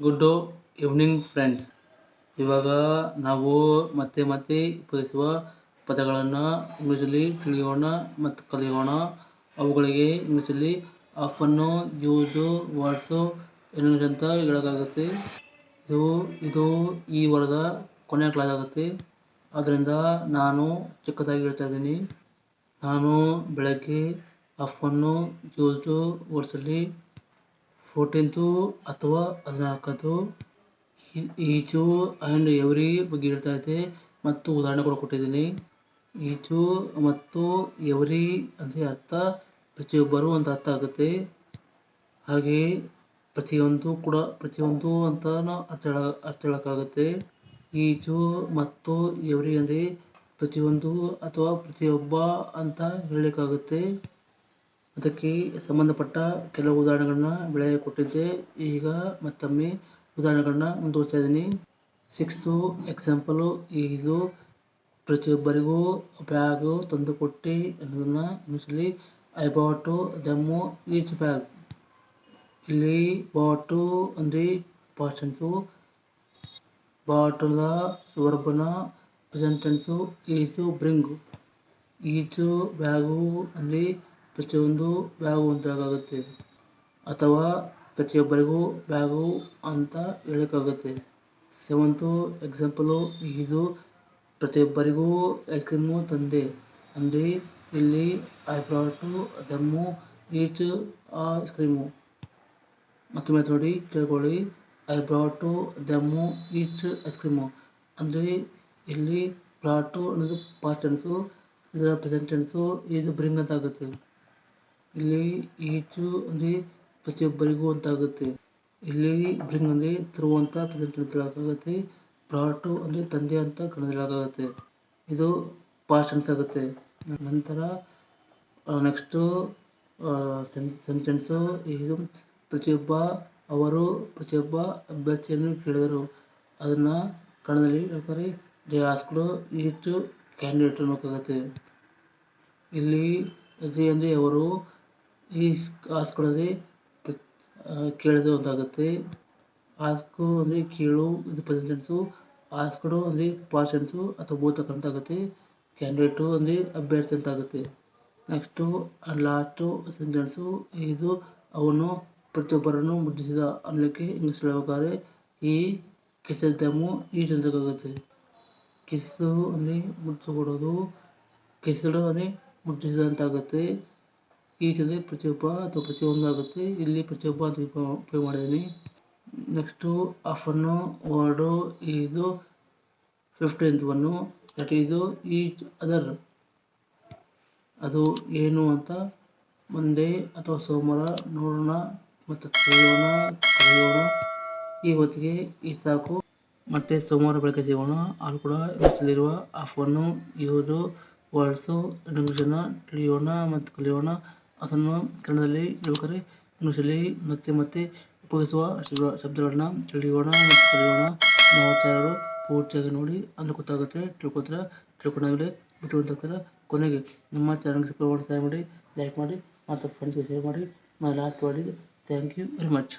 Good evening friends ಇವಾಗ ನಾವು ಮತ್ತೆ ಮತ್ತೆ ಉಪಯೋಗಿಸುವ ಪದಗಳನ್ನು ಇಂಗ್ಲೀಷಲ್ಲಿ ತಿಳಿಯೋಣ ಮತ್ತು ಕಲಿಯೋಣ. ಅವುಗಳಿಗೆ ಇಂಗ್ಲೀಷಲ್ಲಿ ಆಫನ್ನು ಯೂಸು ವರ್ಡ್ಸು ಏನೇನು ಅಂತ ಹೇಳೋಕ್ಕಾಗುತ್ತೆ. ಇದು ಇದು ಈ ವಾರದ ಕೊನೆಯ ಕ್ಲಾಸ್ ಆಗುತ್ತೆ. ಆದ್ದರಿಂದ ನಾನು ಚಿಕ್ಕದಾಗಿ ಹೇಳ್ತಾ ಇದ್ದೀನಿ. ನಾನು ಬೆಳಗ್ಗೆ ಆಫನ್ನು ಯೂಸು ವರ್ಡ್ಸಲ್ಲಿ ಫೋರ್ಟೀನ್ತು ಅಥವಾ ಹದಿನಾಲ್ಕಂತು ಈಚು ಆ್ಯಂಡ್ ಎವ್ರಿ ಬಗ್ಗೆ ಹೇಳ್ತಾ ಐತೆ ಮತ್ತು ಉದಾಹರಣೆ ಕೂಡ ಕೊಟ್ಟಿದ್ದೀನಿ. ಈಚು ಮತ್ತು ಎವ್ರಿ ಅಂದರೆ ಅರ್ಥ ಪ್ರತಿಯೊಬ್ಬರು ಅಂತ ಅರ್ಥ ಆಗುತ್ತೆ. ಹಾಗೆ ಪ್ರತಿಯೊಂದು ಕೂಡ ಪ್ರತಿಯೊಂದು ಅಂತ ಅರ್ಥ ಹೇಳ ಅರ್ಥ ಹೇಳೋಕ್ಕಾಗುತ್ತೆ. ಈಚು ಮತ್ತು ಎವ್ರಿ ಅಂದರೆ ಪ್ರತಿಯೊಂದು ಅಥವಾ ಪ್ರತಿಯೊಬ್ಬ ಅಂತ ಹೇಳಲಿಕ್ಕಾಗುತ್ತೆ. ಅದಕ್ಕೆ ಸಂಬಂಧಪಟ್ಟ ಕೆಲವು ಉದಾಹರಣೆಗಳನ್ನ ಬೆಳೆಯ ಕೊಟ್ಟಿದ್ದೆ. ಈಗ ಮತ್ತೊಮ್ಮೆ ಉದಾಹರಣೆಗಳನ್ನ ಮುಂದುವರಿಸ್ತಾ ಇದ್ದೀನಿ. ಸಿಕ್ಸ್ತು ಎಕ್ಸಾಂಪಲು ಈಸು ಪ್ರತಿಯೊಬ್ಬರಿಗೂ ಬ್ಯಾಗು ತಂದುಕೊಟ್ಟೆ ಅನ್ನೋದನ್ನು ಇಂಗ್ಲೀಷಲ್ಲಿ ಐ ಬಾಟು ದಮ್ಮು ಈಚ್ ಬ್ಯಾಗ್ ಇಲ್ಲಿ ಬಾಟು ಅಂದರೆ ಪಾಸ್ಟೆನ್ಸು ಬಾಟಲ ಸುವರ್ಬನ present tense is bring each bag ಅಲ್ಲಿ ಪ್ರತಿಯೊಂದು ಬ್ಯಾಗು ಅಂತ ಅಥವಾ ಪ್ರತಿಯೊಬ್ಬರಿಗೂ ಬ್ಯಾಗು ಅಂತ ಹೇಳೋಕ್ಕಾಗುತ್ತೆ. ಸೆವೆಂತು, ಎಕ್ಸಾಂಪಲು ಇದು ಪ್ರತಿಯೊಬ್ಬರಿಗೂ ಐಸ್ ಕ್ರೀಮು ತಂದೆ. ಅಂದರೆ ಇಲ್ಲಿ I brought them each ice cream. ಮತ್ತೊಮ್ಮೆ ನೋಡಿ, ಕೇಳ್ಕೊಳ್ಳಿ. ಐ ಬ್ರಾಟು ದಮ್ಮು ಈಚ್ ಐಸ್ ಕ್ರೀಮು. ಅಂದರೆ ಇಲ್ಲಿ ಬ್ರಾಟು ಅನ್ನೋದು ಪಾಸ್ಟ್ ಟೆನ್ಸು ಇದರ ಪ್ರೆಸೆಂಟ್ ಟೆನ್ಸು ಇದು ಬ್ರಿಂಗ್ ಅಂತ ಆಗುತ್ತೆ. ಇಲ್ಲಿ ಈಚು ಅಂದರೆ ಪ್ರತಿಯೊಬ್ಬರಿಗೂ ಆಗುತ್ತೆ ಇಲ್ಲಿ ಬ್ರಿಂಗ್ ಅಂದರೆ ಥ್ರೂ ಅಂತ ಪ್ರಾಟು ಅಂದರೆ ತಂದೆ ಅಂತ ಕರೆಯಲಾಗುತ್ತೆ ಇದು ಪಾಸ್ಟ್ ಟೆನ್ಸ್ ಆಗುತ್ತೆ. ನಂತರ ನೆಕ್ಸ್ಟು ಸೆಂಟೆನ್ಸ್ ಇದು ಪ್ರತಿಯೊಬ್ಬ, ಅವರು ಪ್ರತಿಯೊಬ್ಬ ಅಭ್ಯರ್ಥಿಯನ್ನು ಕೇಳಿದರು. ಅದನ್ನು ಕಣದಲ್ಲಿ ಹೇಳ್ತಾರೆ ದೇ ಈಚು ಈಚ್ ಕ್ಯಾಂಡಿಡೇಟ್ ಅನ್ನೋಕ್ಕಾಗುತ್ತೆ ಇಲ್ಲಿ, ಅದೇ ಅಂದರೆ, ಅವರು ಈ ಆಸ್ಕೊಡೋದೇ ಕೇಳಿದ್ರೆ ಒಂದಾಗುತ್ತೆ. ಆಸ್ಕು ಅಂದರೆ ಕೇಳು, ಇದು ಪ್ರೆಸೆಂಟ್ ಆಸ್ಕ್ಡು ಅಂದರೆ ಪಾಸ್ಟ್ ಟೆನ್ಸು ಅಥವಾ ಭೂತಕಾಲ ಆಗುತ್ತೆ ಕ್ಯಾಂಡಿಡೇಟು ಅಂದರೆ ಅಭ್ಯರ್ಥಿ ಅಂತ ಆಗುತ್ತೆ ನೆಕ್ಸ್ಟು ಲಾಸ್ಟು ಸೆಂಟೆನ್ಸು ಇದು ಅವನು ಪ್ರತಿಯೊಬ್ಬರನ್ನು ಮುಟ್ಟಿಸಿದ ಅನ್ನಲಿಕ್ಕೆ ಇಂಗ್ಲೀಷ್ ಹೇಳ್ಬೇಕಾದ್ರೆ ಈ ಈಜು ಅಂತ ಆಗುತ್ತೆ ಕಿಸ್ಸು ಅಂದರೆ ಮುಟ್ಟಿಸಿಕೊಡೋದು ಕಿಸ್ಡು ಅಂದರೆ ಮುಟ್ಟಿಸಿದ ಅಂತ ಆಗುತ್ತೆ ಚಿತ್ರದಲ್ಲಿ ಪ್ರತಿಯೊಬ್ಬ ಅಥವಾ ಪ್ರತಿಯೊಂದು ಆಗುತ್ತೆ ಇಲ್ಲಿ ಪ್ರತಿಯೊಬ್ಬ ಅಂತ ಉಪಯೋಗ ಮಾಡಿದ್ದೀನಿ. ನೆಕ್ಸ್ಟು ಆಫನ್ನು ವರ್ಡು ಇದು fifteenth one that is each other ಅದು ಏನು ಅಂತ ಮುಂದೆ ಅಥವಾ ಸೋಮವಾರ ನೋಡೋಣ ಮತ್ತು ಕಲಿಯೋಣ ಕಲಿಯೋಣ ಈ ಹೊತ್ತಿಗೆ ಈ ಸಾಕು. ಮತ್ತೆ ಸೋಮವಾರ ಬೆಳಗ್ಗೆ ಸಿಗೋಣ ಅಲ್ಲಿ ಕೂಡ ಇಂಗ್ಲೀಷಲ್ಲಿರುವ ಆಫನ್ನು ಇವರು ವರ್ಡ್ಸು ಇಂಗ್ಲೀಷನ್ನು ತಿಳಿಯೋಣ ಮತ್ತು ಕಲಿಯೋಣ. ಅದನ್ನು ಕನ್ನಡದಲ್ಲಿ ಯುವಕರೇ ಇಂಗ್ಲೀಷಲ್ಲಿ ಮತ್ತೆ ಮತ್ತೆ ಉಪಯೋಗಿಸುವ ಶಬ್ದಗಳನ್ನ ತಿಳಿಯೋಣ ಮತ್ತು ಕಲಿಯೋಣ. ನಾವು ಇರೋರು ಪೂರ್ತಿಯಾಗಿ ನೋಡಿ ಅಂದ್ರೆ ಗೊತ್ತಾಗುತ್ತೆ. ತಿಳ್ಕೊತಾರೆ ತಿಳ್ಕೊಂಡಾಗಲೇ ಬುದ್ಧಿವಂತಾಗ್ತಾರೆ ಕೊನೆಗೆ ನಿಮ್ಮ ಚಾನಲ್ಗೆ ಸಬ್ಸ್ಕ್ರೈಬ್ ಮಾಡಿ ಮಾಡಿ ಲೈಕ್ ಮಾಡಿ, ಮತ್ತು ಫ್ರೆಂಡ್ಸ್ಗೆ ಶೇರ್ ಮಾಡಿ. ಮತ್ತೆ ಲಾಸ್ಟ್ ಮಾಡಿ ಥ್ಯಾಂಕ್ ಯು ವೆರಿ ಮಚ್